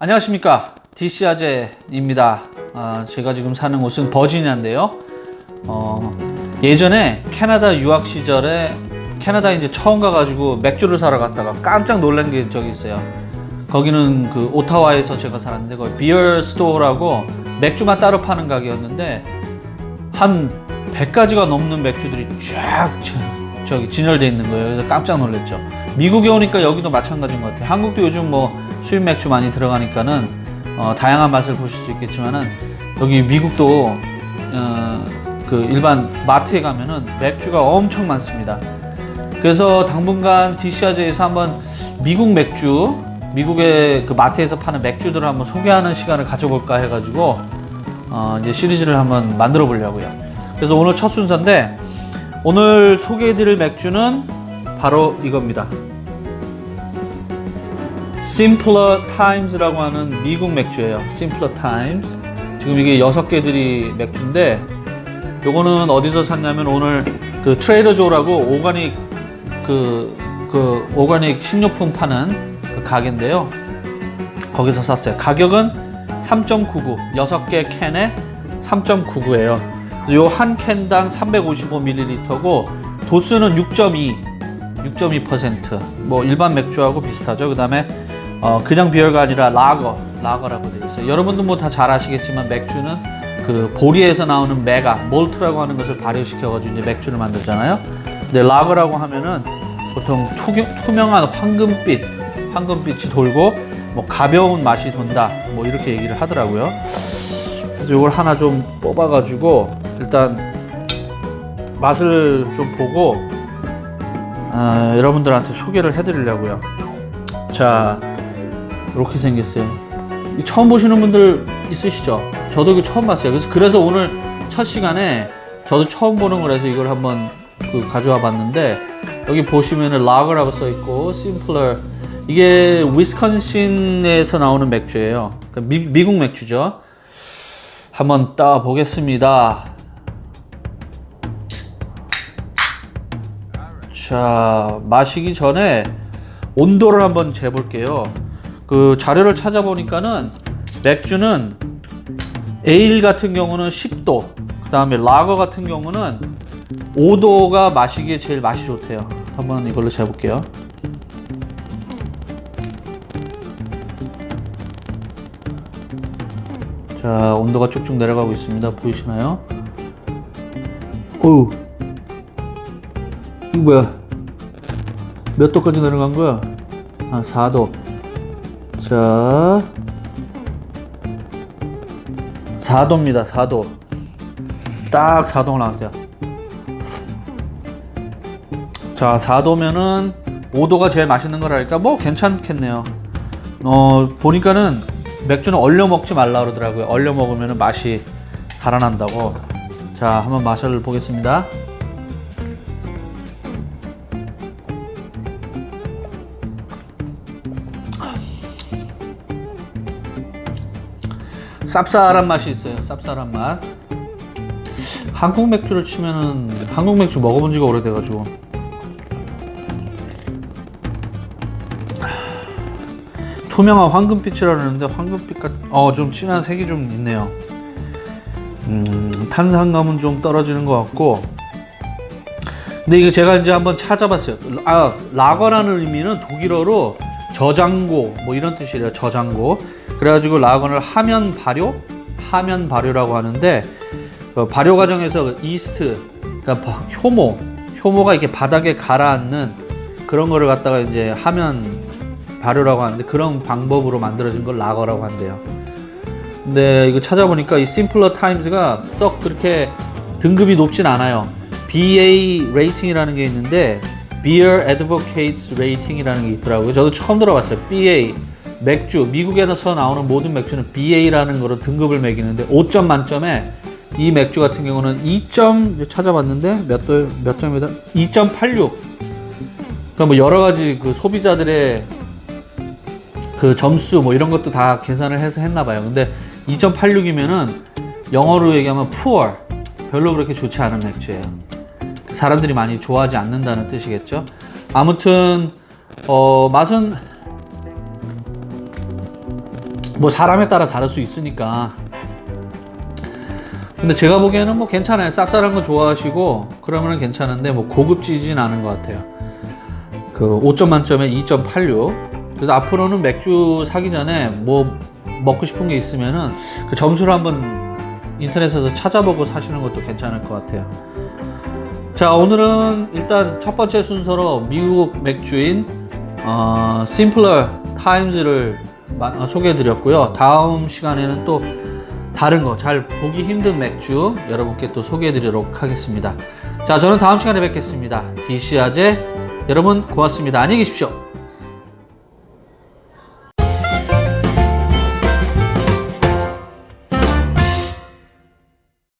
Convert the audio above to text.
안녕하십니까 DC아제입니다. 아, 제가 지금 사는 곳은 버지니아인데요. 어, 예전에 캐나다 유학 시절에 캐나다 이제 처음 가가지고 맥주를 사러 갔다가 깜짝 놀란 게 적이 있어요. 거기는 그 오타와에서 제가 살았는데 거기 비어 스토어라고 맥주만 따로 파는 가게였는데 한 100가지가 넘는 맥주들이 쫙 저- 저기 진열돼 있는 거예요. 그래서 깜짝 놀랐죠. 미국에 오니까 여기도 마찬가지인 것 같아요. 한국도 요즘 뭐 수입 맥주 많이 들어가니까는 어, 다양한 맛을 보실 수 있겠지만은 여기 미국도 어, 그 일반 마트에 가면은 맥주가 엄청 많습니다. 그래서 당분간 DC아제에서 한번 미국 맥주, 미국의 그 마트에서 파는 맥주들을 한번 소개하는 시간을 가져볼까 해가지고 어, 이제 시리즈를 한번 만들어 보려고요. 그래서 오늘 첫 순서인데 오늘 소개해드릴 맥주는 바로 이겁니다. Simpler Times라고 하는 미국 맥주예요. Simpler. 지금 이게 여섯 개들이 맥주인데 요거는 어디서 샀냐면 오늘 그 트레이더 조라고 오가닉 그, 그 오가닉 식료품 파는 그 가게인데요. 거기서 샀어요. 가격은 3.99. 6개 캔에 3.99예요. 요 한 캔당 355ml고 도수는 6.2. 6.2%. 뭐 일반 맥주하고 비슷하죠. 그다음에 어 그냥 비어가 아니라 라거, 라거라고 되어 있어요. 여러분도 뭐 다 잘 아시겠지만 맥주는 그 보리에서 나오는 메가, 몰트라고 하는 것을 발효시켜 가지고 이제 맥주를 만들잖아요. 근데 라거라고 하면은 보통 투, 투명한 황금빛, 황금빛이 돌고 뭐 가벼운 맛이 돈다. 뭐 이렇게 얘기를 하더라고요. 그래서 이걸 하나 좀 뽑아 가지고 일단 맛을 좀 보고 아, 여러분들한테 소개를 해드리려고요. 자, 이렇게 생겼어요. 이 처음 보시는 분들 있으시죠? 저도 이거 처음 봤어요. 그래서 그래서 오늘 첫 시간에 저도 처음 보는 거라서 이걸 한번 그 가져와 봤는데 여기 보시면은 라거라고 써 있고 심플러 이게 위스콘신에서 나오는 맥주예요. 그러니까 미, 미국 맥주죠. 한번 따 보겠습니다. 자, 마시기 전에 온도를 한번 재볼게요. 그 자료를 찾아보니까는 맥주는 에일 같은 경우는 10도, 그 다음에 라거 같은 경우는 5도가 마시기에 제일 맛이 좋대요. 한번 이걸로 재볼게요. 자, 온도가 쭉쭉 내려가고 있습니다. 보이시나요? 어우, 이거 뭐야? 몇 도까지 내려간 거야? 아, 4도. 자, 4도입니다. 4도. 딱 4도 나왔어요. 자, 4도면은 5도가 제일 맛있는 거라니까 뭐 괜찮겠네요. 어, 보니까는 맥주는 얼려 먹지 말라 그러더라고요. 얼려 먹으면 맛이 달아난다고. 자, 한번 맛을 보겠습니다. 쌉쌀한 맛이 있어요. 쌉쌀한 맛. 한국 맥주를 치면은 한국 맥주 먹어본 지가 오래돼가지고 투명한 황금빛이라는데 황금빛 같, 어좀 진한 색이 좀 있네요. 음, 탄산감은 좀 떨어지는 것 같고. 근데 이거 제가 이제 한번 찾아봤어요. 아, 라거라는 의미는 독일어로 저장고 뭐 이런 뜻이래요. 저장고. 그래가지고 라거를 하면 발효, 하면 발효라고 하는데 그 발효 과정에서 그 이스트, 그러니까 바- 효모, 효모가 이렇게 바닥에 가라앉는 그런 거를 갖다가 이제 하면 발효라고 하는데 그런 방법으로 만들어진 걸 라거라고 한대요. 근데 이거 찾아보니까 이 심플러 타임즈가 썩 그렇게 등급이 높진 않아요. BA 레이팅이라는 게 있는데 Beer Advocates Rating이라는 게 있더라고요. 저도 처음 들어봤어요. BA 맥주 미국에서 나오는 모든 맥주는 BA라는 거로 등급을 매기는데 5점 만점에 이 맥주 같은 경우는 2점 찾아봤는데 몇도몇 점이다? 2.86. 그러니까 뭐 여러 가지 그 소비자들의 그 점수 뭐 이런 것도 다 계산을 해서 했나 봐요. 근데 2.86이면은 영어로 얘기하면 poor 별로 그렇게 좋지 않은 맥주예요. 사람들이 많이 좋아하지 않는다는 뜻이겠죠. 아무튼 어, 맛은 뭐 사람에 따라 다를 수 있으니까. 근데 제가 보기에는 뭐 괜찮아요. 쌉쌀한 거 좋아하시고 그러면 괜찮은데 뭐 고급지진 않은 것 같아요. 그 5점 만점에 2.86. 그래서 앞으로는 맥주 사기 전에 뭐 먹고 싶은 게 있으면은 그 점수를 한번 인터넷에서 찾아보고 사시는 것도 괜찮을 것 같아요. 자 오늘은 일단 첫 번째 순서로 미국 맥주인 어, Times를 마- 어, 소개해드렸고요. 다음 시간에는 또 다른 거 잘 보기 힘든 맥주 여러분께 또 소개해드리도록 하겠습니다. 자 저는 다음 시간에 뵙겠습니다. DC아제 여러분 고맙습니다. 안녕히 계십시오.